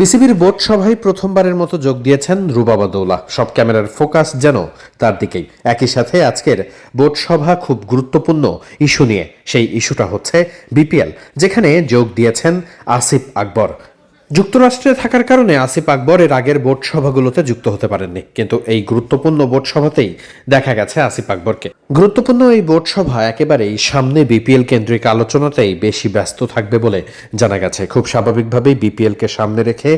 বিসিবির বোর্ড সভায় প্রথমবারের মতো যোগ দিয়েছেন রুবাবা দৌলা সব ক্যামেরার ফোকাস যেন তার দিকেই। একই সাথে আজকের বোর্ড সভা খুব গুরুত্বপূর্ণ ইস্যু নিয়ে। সেই ইস্যুটা হচ্ছে বিপিএল, যেখানে যোগ দিয়েছেন আসিফ আকবর। যুক্তরাষ্ট্রে থাকার কারণে আসিফ আকবর এর আগের বোর্ড সভাগুলোতে যুক্ত হতে পারেননি, কিন্তু এই গুরুত্বপূর্ণ বোর্ড সভাতেই দেখা গেছে আসিফ আকবরকে। গুরুত্বপূর্ণ এই বোর্ড সভা একেবারেই সামনে বিপিএল কেন্দ্রিক আলোচনাতেই বেশি ব্যস্ত থাকবে বলে জানা গেছে। খুব স্বাভাবিকভাবেই বিপিএলকে সামনে রেখে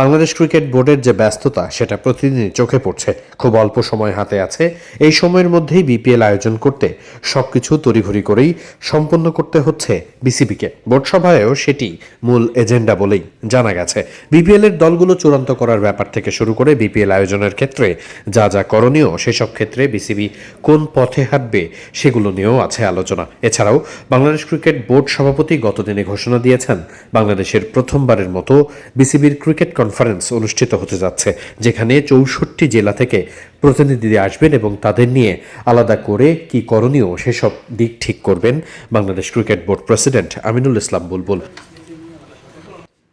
বাংলাদেশ ক্রিকেট বোর্ডের যে ব্যস্ততা, সেটা প্রতিদিনই চোখে পড়ছে। খুব অল্প সময় হাতে আছে। এই সময়ের মধ্যেই বিপিএল আয়োজন করতে সবকিছু তড়িঘড়ি করেই সম্পন্ন করতে হচ্ছে বিসিবিকে। বোর্ড সভায়ও সেটি মূল এজেন্ডা বলেই জানা গেছে। বিপিএল এর দলগুলো চূড়ান্ত করার ব্যাপার থেকে শুরু করে বিপিএল আয়োজনের ক্ষেত্রে যা যা করণীয় সেসব ক্ষেত্রে বিসিবি কোন পথে হাঁটবে সেগুলো নিয়েও আছে আলোচনা। এছাড়াও বাংলাদেশ ক্রিকেট বোর্ড সভাপতি গতদিনে ঘোষণা দিয়েছেন, বাংলাদেশের প্রথমবারের মতো বিসিবির ক্রিকেট কনফারেন্স অনুষ্ঠিত হতে যাচ্ছে, যেখানে চৌষট্টি জেলা থেকে প্রতিনিধি আসবেন এবং তাদের নিয়ে আলাদা করে কি করণীয় সেসব দিক ঠিক করবেন Bangladesh cricket board president Aminul Islam Bulbul.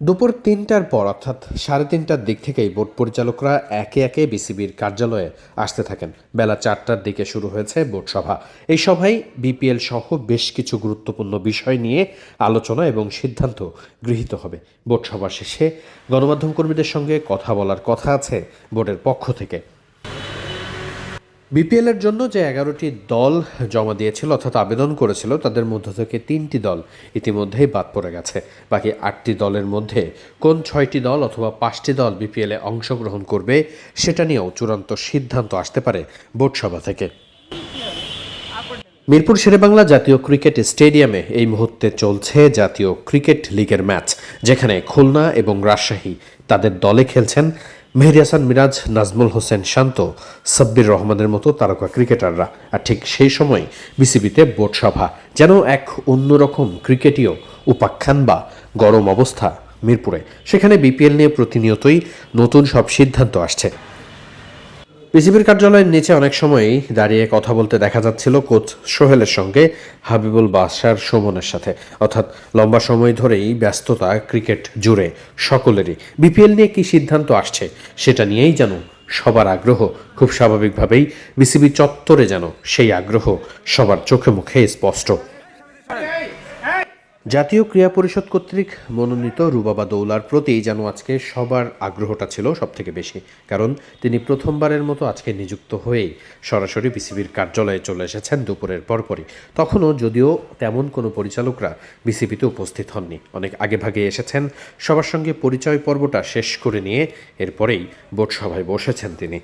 দুপুর তিনটার পর, অর্থাৎ সাড়ে তিনটার দিক থেকেই বোর্ড পরিচালকরা একে একে বিসিবির কার্যালয়ে আসতে থাকেন। বেলা চারটার দিকে শুরু হয়েছে বোর্ড সভা। এই সভায় বিপিএল সহ বেশ কিছু গুরুত্বপূর্ণ বিষয় নিয়ে আলোচনা এবং সিদ্ধান্ত গৃহীত হবে। বোর্ড সভা শেষে গণমাধ্যম কর্মীদের সঙ্গে কথা বলার কথা আছে বোর্ডের পক্ষ থেকে। বিপিএল এর জন্য যে এগারোটি দল জমা দিয়েছিল অর্থাৎ আবেদন করেছিল, তাদের মধ্য থেকে তিনটি দল ইতিমধ্যেই বাদ পড়ে গেছে। বাকি আটটি দলের মধ্যে কোন ছয়টি দল অথবা পাঁচটি দল বিপিএল অংশগ্রহণ করবে, সেটা নিয়েও চূড়ান্ত সিদ্ধান্ত আসতে পারে বোর্ড সভা থেকে। মিরপুর শেরেবাংলা জাতীয় ক্রিকেট স্টেডিয়ামে এই মুহূর্তে চলছে জাতীয় ক্রিকেট লিগের ম্যাচ, যেখানে খুলনা এবং রাজশাহী তাদের দলে খেলছেন মেহেদি হাসান, মিরাজ, নাজমুল হোসেন শান্ত, সাব্বির রহমানের মতো তারকা ক্রিকেটাররা। আর ঠিক সেই সময় বিসিবিতে বোর্ড সভা। যেন এক অন্যরকম ক্রিকেটীয় উপাখ্যান বা গরম অবস্থা মিরপুরে। সেখানে বিপিএল নিয়ে প্রতিনিয়তই নতুন সব সিদ্ধান্ত আসছে। বিসিবির কার্যালয়ের নিচে অনেক সময়ই দাঁড়িয়ে কথা বলতে দেখা যাচ্ছিল কোচ সোহেলের সঙ্গে হাবিবুল বাসার সুমনের সাথে। অর্থাৎ লম্বা সময় ধরেই ব্যস্ততা ক্রিকেট জুড়ে সকলেরই। বিপিএল নিয়ে কি সিদ্ধান্ত আসছে সেটা নিয়েই যেন সবার আগ্রহ খুব স্বাভাবিকভাবেই বিসিবি চত্বরে যেন সেই আগ্রহ সবার চোখে মুখে স্পষ্ট। জাতীয় ক্রীড়া পরিষদ কর্তৃক মনোনীত রুবাবা দৌলার প্রতি যেন আজকে সবার আগ্রহটা ছিল সব থেকে বেশি। কারণ তিনি প্রথমবারের মতো আজকে নিযুক্ত হয়েই সরাসরি বিসিবির কার্যালয়ে চলে এসেছেন দুপুরের পরপরই। তখনও যদিও তেমন কোনো পরিচালকরা বিসিবিতে উপস্থিত হননি। অনেক আগে ভাগে এসেছেন, সবার সঙ্গে পরিচয় পর্বটা শেষ করে নিয়ে এরপরেই বোর্ড সভায় বসেছেন তিনি।